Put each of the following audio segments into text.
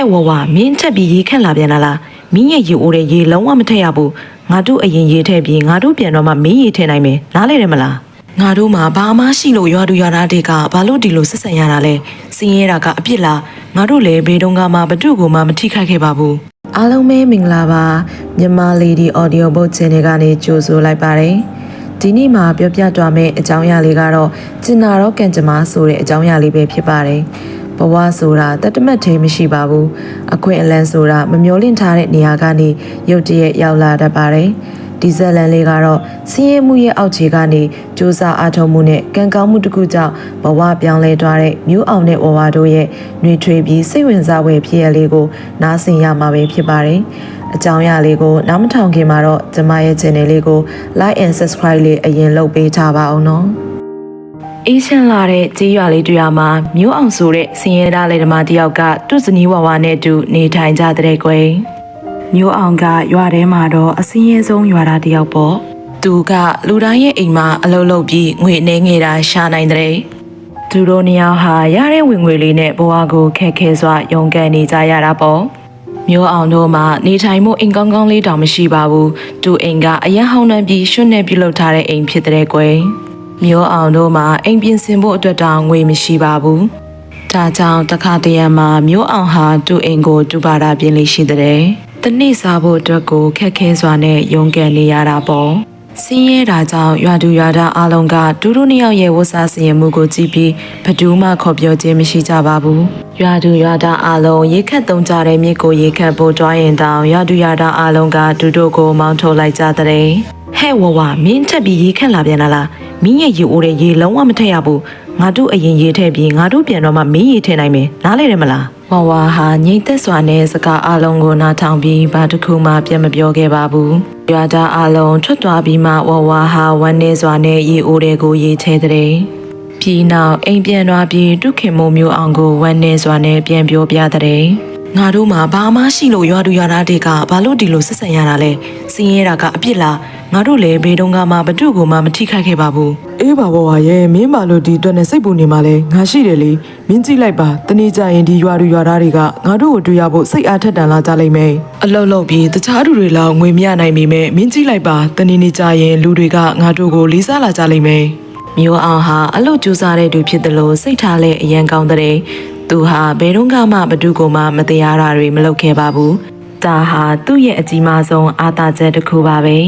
ဲ့ဝဝမင်းချက်ပြီးရေခက်လာပြန်လာလားမင်းရဲ့ရေအိုးတဲ့ရေလုံးဝမထည့်ရဘူးငါတို့အရင်ရေထည့်ပြီးငါတို့ပြန်တော့မှမင်းရေထည့်နိုင်မယ်နားလေတယ်မလားငါတို့မှာဘာမှရှိလို့ရွာသူရွာသားတွေကဘာလို့ဒီလိုဆက်ဆံရတာလဲစင်းရဲတာကအပြစ်လားငါတို့လည်းဘေးတုန်းကမှဘသူ့ကိုမှမထိခိုက်ခဲ့ပါဘူးအားလုံးပဲမင်္ဂလာပါမြန်မာ Lady Audio Book Channel ကနေကြိုဆိုလိုက်ပါတယ်ဒီနေ့မှာပြောပြသွားမယ့်အကြောင်းအရာလေးကတော့ကျင်နာတော့ကံကြမ္မာဆိုတဲ့အကြောင်းအရာလေးပဲဖြစ်ပါတယ် ဘဝဆိုတာတတ်တမတ်သေးမရှိပါဘူးအခွင့်အလန်းဆိုတာမမျောလင့်ထားတဲ့နေရာကနေရုတ်တရက်ရောက်လာတတ်ပါတယ်ဒီဇက်လန်လေးကတော့စင်းရဲမှုရဲ့အောက်ခြေကနေစူးစမ်းအားထုတ်မှုနဲ့ကံကောင်းမှုတစ်ခုကြောင့်ဘဝပြောင်းလဲသွားတဲ့မျိုးအောင်နဲ့ဝဝတို့ရဲ့နှွေထွေးပြီးစိတ်ဝင်စားဖွယ်ဖြစ်ရလေးကိုနားဆင်ရမှာပဲဖြစ်ပါတယ်အကြောင်းအရာလေးကိုနားမထောင်ခင်မှာတော့ကျမရဲ့ channel လေးကို like and subscribe လေးအရင်လုပ်ပေးထားပါအောင်နော် အေးချမ်းလာတဲ့ကြေးရွာလေးတွေ့ရမှာမျိုးအောင်ဆိုတဲ့စင်ရဲသားလေဓမာတယောက်ကသူ့ဇနီးဝဝနဲ့အတူနေထိုင်ကြတဲ့ကွယ်မျိုးအောင်ကရွာထဲမှာတော့အစင်းရဲဆုံးရွာသားတယောက်ပေါ့သူကလူတိုင်းရဲ့အိမ်မှာအလုပ်လုပ်ပြီးငွေအနေငယ်တာရှာနိုင်တဲ့သူတို့နှစ်ယောက်ဟာရတဲ့ဝင်ငွေလေးနဲ့ဘဝကိုခက်ခဲစွာရုန်းကန်နေကြရတာပေါ့မျိုးအောင်တို့မှာနေထိုင်မှုအိမ်ကောင်းကောင်းလေးတောင်မရှိပါဘူး။သူအိမ်ကအရန်ဟောင်းနှံပြီးရွှွနဲ့ပြုလုပ်ထားတဲ့အိမ်ဖြစ်တဲ့ကွယ်။ မျိုးအောင်တို့မှာအိမ်ပြင်ဆင်ဖို့အတွက်တောင်ငွေမရှိပါဘူး။ဒါကြောင့်တခါတရံမှာမျိုးအောင်ဟာသူ့အိမ်ကိုတူပါတာပြင်လေးရှိတဲ့။တနေ့စားဖို့အတွက်ကိုခက်ခဲစွာနဲ့ရုန်းကန်နေရတာပေါ့။စင်းရဲတာကြောင့်ရွာသူရွာသားအလုံးကဒူးဒူးနှစ်ယောက်ရဲ့ဝတ်စားစင်ရမှုကိုကြည့်ပြီးဘယ်သူမှခေါ်ပြောခြင်းမရှိကြပါဘူး။ရွာသူရွာသားအလုံးရေခတ်သုံးကြတဲ့မြစ်ကိုရေခတ်ဖို့ကြွားရင်တောင်ရွာသူရွာသားအလုံးကဒူးတို့ကိုမောင်းထုတ်လိုက်ကြတဲ့။ ဟဲ့ဝဝမင်းတက်ပြီးရေခတ်လာပြန်လာလား။မင်းရဲ့ရေအိုးတဲ့ရေလုံးဝမထည့်ရဘူး။ငါတို့အရင်ရေထည့်ပြီးငါတို့ပြန်တော့မှမင်းရေထည့်နိုင်မယ်။နားလေတယ်မလား။ဝဝဟာငိမ့်သက်စွာနဲ့စကားအလုံးကိုနားထောင်ပြီးဘာတစ်ခုမှပြန်မပြောခဲ့ပါဘူး။ရွာသားအလုံးထွက်သွားပြီးမှဝဝဟာဝမ်းနေစွာနဲ့ရေအိုးတဲ့ကိုရေထဲတဲ့။ပြီးနောက်အိမ်ပြန်သွားပြီးတုခင်မိုးမျိုးအောင်ကိုဝမ်းနေစွာနဲ့ပြန်ပြောပြတဲ့။ ငါတို့မှာဘာမှရှိလို့ရွာသူရွာသားတွေကဘာလို့ဒီလိုဆက်ဆံရတာလဲ။စင်းရဲတာကအပြစ်လား။ငါတို့လည်းဘေးတုန်းကမှဘသူ့ကိုမှမထိခိုက်ခဲ့ပါဘူး။အေးပါဘောပါရဲ့မင်းပါလို့ဒီအတွက်နဲ့စိတ်ပူနေမှလဲငါရှိတယ်လေမင်းကြည့်လိုက်ပါတနေ့ကျရင်ဒီရွာသူရွာသားတွေကငါတို့ကိုတွေ့ရဖို့စိတ်အားထက်တန်လာကြလိမ့်မယ်အလောက်လောက်ပြီးတခြားသူတွေလောက်ငွေမရနိုင်ပေမဲ့မင်းကြည့်လိုက်ပါတနေ့နေ့ကျရင်လူတွေကငါတို့ကိုလေးစားလာကြလိမ့်မယ်မျိုးအောင်ဟာအလုတ်ကြိုးစားတဲ့သူဖြစ်တယ်လို့စိတ်ထားလဲအရန်ကောင်းတဲ့ သူဟာဘယ်တော့မှဘသူကိုမှမတရားတာတွေမလုပ်ခဲ့ပါဘူးဒါဟာသူ့ရဲ့အကြီးမားဆုံးအာသာချက်တစ်ခုပါပဲ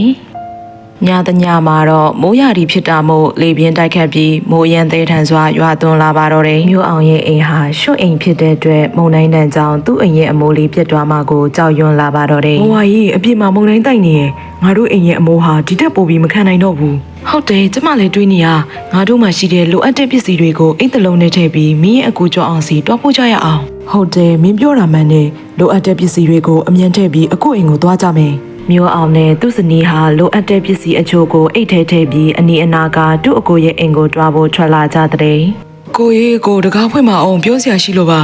ညတညမှာတော့မိုးရာဒီဖြစ်တာမို့လေပြင်းတိုက်ခတ်ပြီးမိုးရန်သေးထန်စွာရွာသွန်းလာပါတော့တယ်မျိုးအောင်ရဲ့အိမ်ဟာရွှွတ်အိမ်ဖြစ်တဲ့အတွက်မုံတိုင်းတန်ကြောင့်သူ့အိမ်ရဲ့အမိုးလေးပြတ်သွားမှကိုကြောက်ရွံ့လာပါတော့တယ်ဘဝကြီးအပြစ်မှာမုန်တိုင်းတိုက်နေရဲ့ငါတို့အိမ်ရဲ့အမိုးဟာဒီထက်ပိုပြီးမခံနိုင်တော့ဘူး ဟုတ်တယ်ကျမလည်းတွေးနေရငါတို့မှရှိတဲ့လိုအပ်တဲ့ပစ္စည်းတွေကိုအိတ်တလုံးနဲ့ထည့်ပြီးမင်းရဲ့အကူကြောအောင်စီတွားဖို့ကြရအောင်ဟုတ်တယ်မင်းပြောတာမှန်တယ်လိုအပ်တဲ့ပစ္စည်းတွေကိုအမြန်ထည့်ပြီးအခုအိမ်ကိုသွားကြမယ်မျိုးအောင်နဲ့သူ့ဇနီးဟာလိုအပ်တဲ့ပစ္စည်းအချို့ကိုအိတ်ထဲထည့်ပြီးအနီးအနားကသူ့အကိုရဲ့အိမ်ကိုတွားဖို့ထွက်လာကြတဲ့ကိုရေးကိုတကားဖွင့်မအောင်ပြောစရာရှိလို့ပါ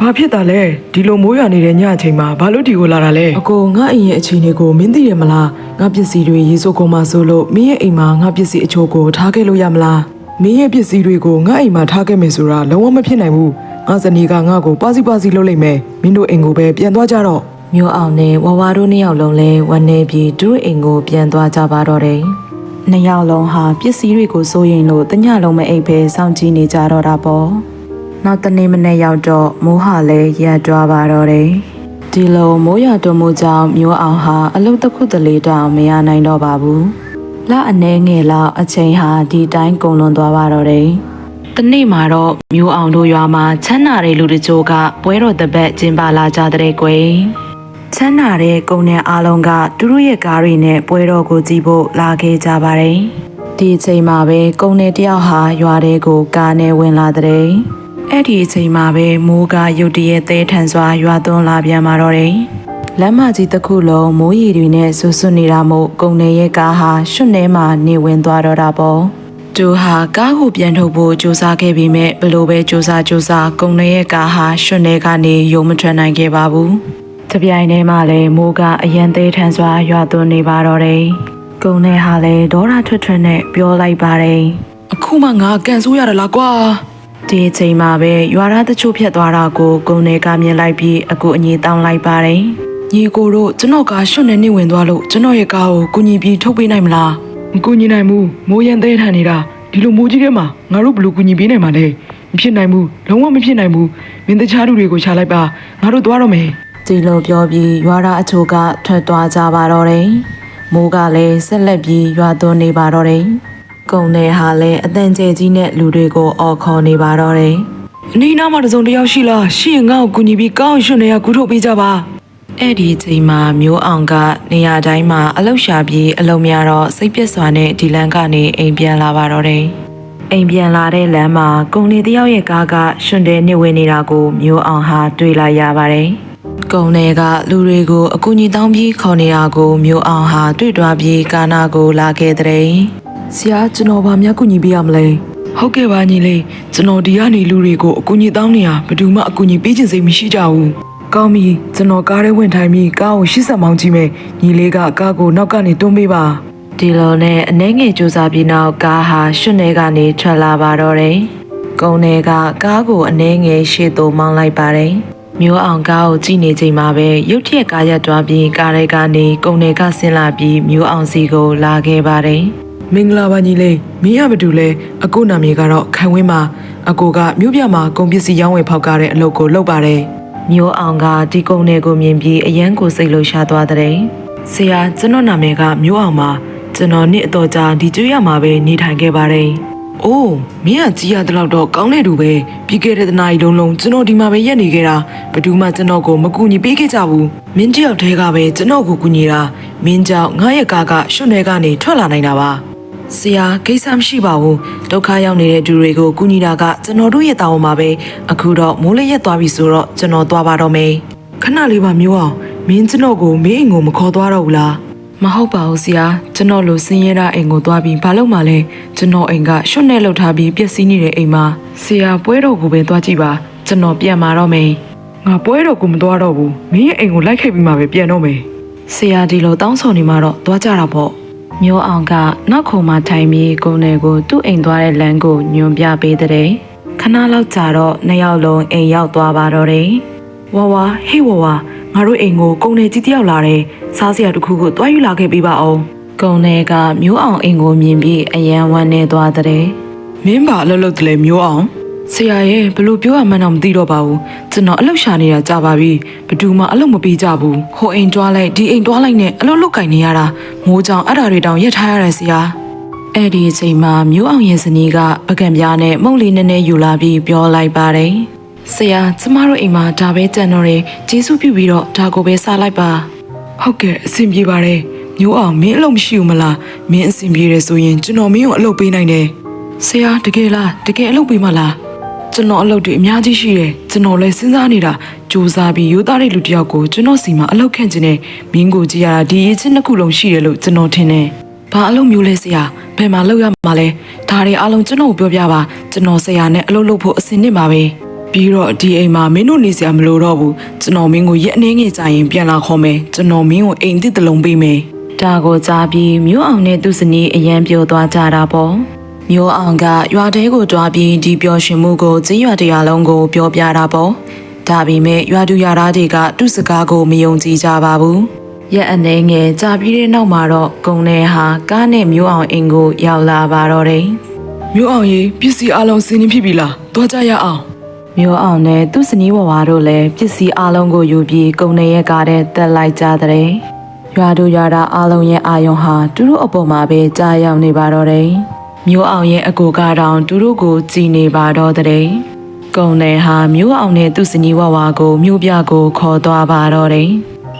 ဘာဖြစ်တာလဲဒီလိုမိုးရွာနေတဲ့ညအချိန်မှာဘာလို့ဒီကိုလာတာလဲအကိုငါအိမ်ရဲ့အခြေအနေကိုမင်းသိတယ်မလားငါပစ္စည်းတွေရေစိုးကုန်မှဆိုလို့မင်းရဲ့အိမ်မှာငါပစ္စည်းအချို့ကိုထားခဲ့လို့ရမလားမင်းရဲ့ပစ္စည်းတွေကိုငါအိမ်မှာထားခဲ့မယ်ဆိုတာလုံးဝမဖြစ်နိုင်ဘူးငါဇနီးကငါ့ကိုပါစီပါစီလုပ်လိုက်မယ်မင်းတို့အိမ်ကိုပဲပြန်သွားကြတော့မျိုးအောင်နဲ့ဝဝတို့နှစ်ယောက်လုံးလဲဝမ်းနေပြီးသူ့အိမ်ကိုပြန်သွားကြပါတော့တယ်။နှစ်ယောက်လုံးဟာပစ္စည်းတွေကိုစိုးရင်လို့တညလုံးမအိပ်ပဲစောင့်ကြည့်နေကြတော့တာပေါ့။ နောက်တနေ့မနေ့ရောက်တော့မိုးဟာလည်းရက်သွားပါတော့တယ်။ဒီလိုမိုးရွာသွန်းမှုကြောင့်မျိုးအောင်ဟာအလုတ်တစ်ခုတလေတောင်မရနိုင်တော့ပါဘူး။လအနေငယ်လောက်အချိန်ဟာဒီတိုင်းကုန်လွန်သွားပါတော့တယ်။တနေ့မှာတော့မျိုးအောင်တို့ရွာမှာချမ်းနာတဲ့လူတချို့ကပွဲတော်တစ်ပတ်ကျင်းပလာကြတဲ့ကွယ်ချမ်းနာတဲ့ကုန်းတဲ့အားလုံးကသူတို့ရဲ့ကားတွေနဲ့ပွဲတော်ကိုကြည့်ဖို့လာခဲ့ကြပါတယ်ဒီအချိန်မှာပဲကုန်းတဲ့တယောက်ဟာရွာတဲ့ကိုကားနဲ့ဝင်လာတဲ့ အဲ့ဒီအချိန်မှာပဲမိုးကရုတ်တရက်သဲထန်စွာရွာသွန်းလာပြန်มาတော့တယ်လမ်းမကြီးတစ်ခုလုံးမိုးရီတွေနဲ့ဆူဆွနေတာမို့ကုန်းတဲ့ရဲ့ကားဟာရွှွတ်ထဲမှာနေဝင်သွားတော့တာပေါ့သူဟာကားကိုပြန်ထုတ်ဖို့ကြိုးစားခဲ့ပေမဲ့ဘလို့ပဲကြိုးစားကြိုးစားကုံနေရဲ့ကားဟာရွှွနေကနေရုံမထွက်နိုင်ခဲ့ပါဘူး။တပြိုင်တည်းမှာလည်းမိုးကအရန်သေးထန်စွာရွာသွန်းနေပါတော့တယ်။ကုံနေဟာလည်းဒေါရထွက်ထွက်နဲ့ပြောလိုက်ပါတယ်အခုမှငါကန်ဆိုးရတာလားကွာ ဒီအချိန်မှာပဲရွာသားတချို့ဖြတ်သွားတာကိုဂုံတွေကမြင်လိုက်ပြီးအကူအညီတောင်းလိုက်ပါတယ်ညီကိုတို့ကျွန်တော်ကားရွှွနဲ့နေဝင်သွားလို့ကျွန်တော်ရဲ့ကားကိုကုညီပြီးထုတ်ပေးနိုင်မလားမကုညီနိုင်ဘူးမိုးရန်သေးထန်နေတာဒီလိုမိုးကြီးထဲမှာငါတို့ဘယ်လိုကုညီပေးနိုင်မှာလဲမဖြစ်နိုင်ဘူးလုံးဝမဖြစ်နိုင်ဘူးမင်းတခြားလူတွေကိုရှာလိုက်ပါငါတို့သွားတော့မယ်ဒီလိုပြောပြီးရွာသားအချို့ကထွက်သွားကြပါတော့တယ်မိုးကလည်းဆက်လက်ပြီးရွာသွန်းနေပါတော့တယ် ကုံတဲ့ဟာလည်းအတန်ကျဲကြီးနဲ့လူတွေကိုအော်ခေါ်နေပါတော့တယ်အနီးနားမှာတစ်စုံတစ်ယောက်ရှိလားရှိရင်ငါ့ကိုကုညီပြီးကောင်းရွှွနဲ့ရကူထုတ်ပေးကြပါအဲ့ဒီအချိန်မှာမျိုးအောင်ကနေရာတိုင်းမှာအလောက်ရှာပြီးအလုံးများတော့စိတ်ပြက်စွာနဲ့ဒီလန်းကနေအိမ်ပြန်လာပါတော့တယ်။အိမ်ပြန်လာတဲ့လမ်းမှာကုံနေတယောက်ရဲ့ကားကရှင်တဲ့နေဝင်နေတာကိုမျိုးအောင်ဟာတွေ့လိုက်ရပါတယ်။ကုံတွေကလူတွေကိုအကူအညီတောင်းပြီးခေါ်နေတာကိုမျိုးအောင်ဟာတွေ့သွားပြီးကာနာကိုလာခဲ့တဲ့ ဆရာကျွန်တော်ဗာများကုညီပေးရမလဲဟုတ်ကဲ့ပါညီလေးကျွန်တော်ဒီကနေလူတွေကိုအကူညီတောင်းနေရဘယ်သူမှအကူညီပေးခြင်းစိတ်မရှိကြဘူးကောင်းပြီကျွန်တော်ကားထဲဝင်ထိုင်ပြီးကားကို80မောင်းကြည့်မယ်ညီလေးကကားကိုနောက်ကနေတွန်းပေးပါဒီလိုနဲ့အနှဲငယ်ကြိုးစားပြီးနောက်ကားဟာရှင်နေကနေထွက်လာပါတော့တယ်။ကုန်းတွေကကားကိုအနှဲငယ်ရှေ့သို့မောင်းလိုက်ပါတယ်။မျိုးအောင်ကားကိုကြည့်နေချိန်မှာပဲရုတ်တရက်ကားရက်သွားပြီးကားတွေကနေကုန်းတွေကဆင်းလာပြီးမျိုးအောင်စီကိုလာခဲ့ပါတယ်။ မင်္ဂလာပါညီလေးမင်းရဘသူလဲအကိုနာမည်ကတော့ခိုင်ဝင်းပါအကိုကမြို့ပြမှာကုန်ပစ္စည်းရောင်းဝယ်ဖောက်ကားတဲ့အလုပ်ကိုလုပ်ပါတယ်မျိုးအောင်ကဒီကုန်းတွေကိုမြင်ပြီးအယမ်းကိုစိတ်လှရှားသွားတဲ့။ဆရာကျွန်တော်နာမည်ကမျိုးအောင်ပါကျွန်တော်နှစ်အတော်ကြာဒီကျွေးရမှာပဲနေထိုင်ခဲ့ပါတယ်။အိုးမင်းကကြီးရတဲ့လောက်တော့ကောင်းတဲ့သူပဲပြီးခဲ့တဲ့တနားရီလုံးလုံးကျွန်တော်ဒီမှာပဲရက်နေခဲ့တာဘယ်သူမှကျွန်တော်ကိုမကူညီပေးခဲ့ကြဘူးမင်းတယောက်တည်းကပဲကျွန်တော်ကိုကူညီတာမင်းကြောင့်ငါရဲ့ကားကရွှွနယ်ကနေထွက်လာနိုင်တာပါ ဆရာကိစ္စမရှိပါဘူးဒုက္ခရောက်နေတဲ့သူတွေကိုကူညီတာကကျွန်တော်တို့ရဲ့တာဝန်ပါပဲအခုတော့မိုးလေးရက်သွားပြီဆိုတော့ကျွန်တော်သွားပါတော့မယ်ခဏလေးပါမျိုးအောင်မင်းကျွန်တော်ကိုမင်းအိမ်ကိုမခေါ်သွားတော့ဘူးလားမဟုတ်ပါဘူးဆရာကျွန်တော်လိုဆင်းရဲတာအိမ်ကိုသွားပြီးဘာလို့မှလဲကျွန်တော်အိမ်ကရွှွနဲ့လှုပ်ထားပြီးပျက်စီးနေတဲ့အိမ်မှာဆရာပွဲတော်ကိုပဲသွားကြည့်ပါကျွန်တော်ပြန်มาတော့မယ်ငါပွဲတော့ကိုမသွားတော့ဘူးမင်းရဲ့အိမ်ကိုလိုက်ခဲ့ပြီးမှပဲပြန်တော့မယ်ဆရာဒီလိုတောင်းဆိုနေမှတော့သွားကြတာပေါ့ မျိုးအောင်ကနောက်ခုံမှာထိုင်ပြီးကိုယ်နယ်ကိုသူ့အိမ်သွားတဲ့လမ်းကိုညွန်ပြပေးတဲ့ခဏလောက်ကြာတော့နှစ်ယောက်လုံးအိမ်ရောက်သွားပါတော့တယ်ဝါဝါဟေးဝါဝါငါတို့အိမ်ကိုကုံနယ်ကြီးတယောက်လာတယ်စားစရာတစ်ခုခုတွားယူလာခဲ့ပေးပါအောင်ကုံနယ်ကမျိုးအောင်အိမ်ကိုမြင်ပြီးအယံဝမ်းနေသွားတဲ့မင်းပါအလုပ်လုပ်တယ်လေမျိုးအောင် ဆရာရဲ့ဘလို့ပြောရမှန်းတော့မသိတော့ပါဘူးကျွန်တော်အလုပ်ရှာနေတာကြာပါပြီဘယ်သူမှအလုပ်မပေးကြဘူးဟိုအိမ်တွားလိုက်ဒီအိမ်တွားလိုက်နဲ့အလုပ်လုပ်ကင်နေရတာမိုးကြောင်အဲ့ဒါတွေတောင်ရက်ထားရတယ်ဆရာအဲ့ဒီအချိန်မှာမျိုးအောင်ရဲ့ဇနီးကပကံပြားနဲ့မုတ်လေးနည်းနည်းယူလာပြီးပြောလိုက်ပါတယ်။ဆရာကျမတို့အိမ်မှာဒါပဲကြံတော့တယ်။ကျေးဇူးပြုပြီးတော့ဒါကိုပဲစားလိုက်ပါဟုတ်ကဲ့အဆင်ပြေပါတယ်မျိုးအောင်မင်းအလုပ်မရှိဘူးမလားမင်းအဆင်ပြေတယ်ဆိုရင်ကျွန်တော်မင်းကိုအလုပ်ပေးနိုင်တယ်ဆရာတကယ်လားတကယ်အလုပ်ပေးမလား ကျွန်တော်အလုပ်တွေအများကြီးရှိတယ်ကျွန်တော်လည်းစဉ်းစားနေတာစူးစမ်းပြီးရိုးသားတဲ့လူတစ်ယောက်ကိုကျွန်တော်စီမှာအလုပ်ခန့်ခြင်းနဲ့မင်းကိုကြည့်ရတာဒီအချင်းတစ်ခုလုံးရှိတယ်လို့ကျွန်တော်ထင်တယ်ဘာအလုပ်မျိုးလဲဆရာဘယ်မှာလုပ်ရမှာလဲဒါတွေအားလုံးကျွန်တော်ကိုပြောပြပါကျွန်တော်ဆရာနဲ့အလုပ်လုပ်ဖို့အဆင်နှစ်ပါပဲပြီးတော့ဒီအိမ်မှာမင်းတို့နေစရာမလိုတော့ဘူးကျွန်တော်မင်းကိုရက်အနေငယ်ကြာရင်ပြန်လာခေါ်မယ်ကျွန်တော်မင်းကိုအိမ်သစ်တစ်လုံးပေးမယ်။ဒါကိုကြားပြီးမျိုးအောင်နဲ့သူ့ဇနီးအရန်ပြောသွားကြတာပေါ့။ မျိုးအောင်ကရွာတဲကိုတွားပြီးဒီပျော်ရွှင်မှုကိုကျင်းရွာတရားလုံးကိုပြောပြတာပေါ့။ဒါပေမဲ့ရွာသူရွာသားတွေကသူ့စကားကိုမယုံကြည်ကြပါဘူး။ရက်အနေငယ်ကြာပြီးတဲ့နောက်မှာတော့ကုံနေဟာကားနဲ့မျိုးအောင်အိမ်ကိုရောက်လာပါတော့တယ်။မျိုးအောင်ရေပစ္စည်းအလုံးစင်းနေဖြစ်ပြီလားသွားကြရအောင်မျိုးအောင်နဲ့သူ့ဇနီးဘဝတို့လည်းပစ္စည်းအလုံးကိုယူပြီးကုံနေရဲ့ကားတဲ့တက်လိုက်ကြတဲ့ရွာတို့ရွာသားအလုံးရဲ့အာယုံဟာသူတို့အပေါ်မှာပဲကြာရောက်နေပါတော့တယ် မျိုးအောင်ရဲ့အကူကတောင်သူတို့ကိုကြည်နေပါတော့တဲ့ကုံနေဟာမျိုးအောင်နဲ့သူ့ဇနီးဘဝကိုမျိုးပြကိုခေါ်သွားပါတော့တယ်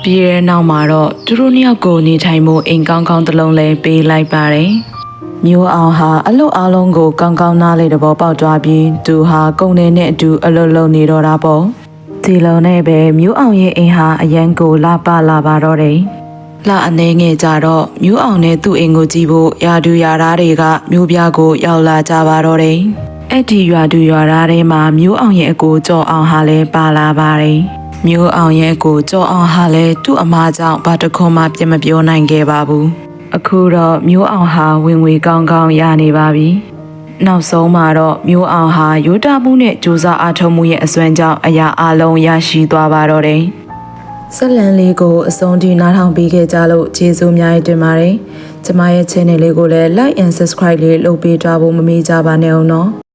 ပြီးတဲ့နောက်မှာတော့သူတို့နှစ်ယောက်ကိုနေထိုင်မှုအိမ်ကောင်းကောင်းတစ်လုံးလဲပေးလိုက်ပါတယ်မျိုးအောင်ဟာအလုတ်အလုံးကိုကောင်းကောင်းနားလေတဘောပေါက်သွားပြီးသူဟာကုံနေနဲ့အတူအလုတ်လုံနေတော့တာပေါ့ဒီလုံနဲ့ပဲမျိုးအောင်ရဲ့အိမ်ဟာအရန်ကိုလာပလာပါတော့တယ် လှအနေငယ်ကြတော့မျိုးအောင်နဲ့သူ့အိမ်ကိုကြည့်ဖို့ရာသူရာသားတွေကမျိုးပြကိုရောက်လာကြပါတော့တယ်အဲ့ဒီရွာသူရွာသားတွေမှာမျိုးအောင်ရဲ့အကိုကြော်အောင်ဟာလည်းပါလာပါတယ်မျိုးအောင်ရဲ့အကိုကြော်အောင်ဟာလည်းသူ့အမားကြောင့်ဘာတစ်ခွန်းမှပြတ်မပြောနိုင်ခဲ့ပါဘူးအခုတော့မျိုးအောင်ဟာဝင်ငွေကောင်းကောင်းရနေပါပြီနောက်ဆုံးမှာတော့မျိုးအောင်ဟာရိုးတာမှုနဲ့ကြိုးစားအားထုတ်မှုရဲ့အစွမ်းကြောင့်အရာအလုံးရရှိသွားပါတော့တယ်။ ဆက်လန်လေးကိုအဆုံးထိနားထောင်ပေးခဲ့ကြလို့ကျေးဇူးအများကြီးတင်ပါတယ်။ကျမရဲ့ channel လေးကိုလည်း like and subscribe လေးလုပ်ပေးကြဖို့မမေ့ကြပါနဲ့အောင်နော်။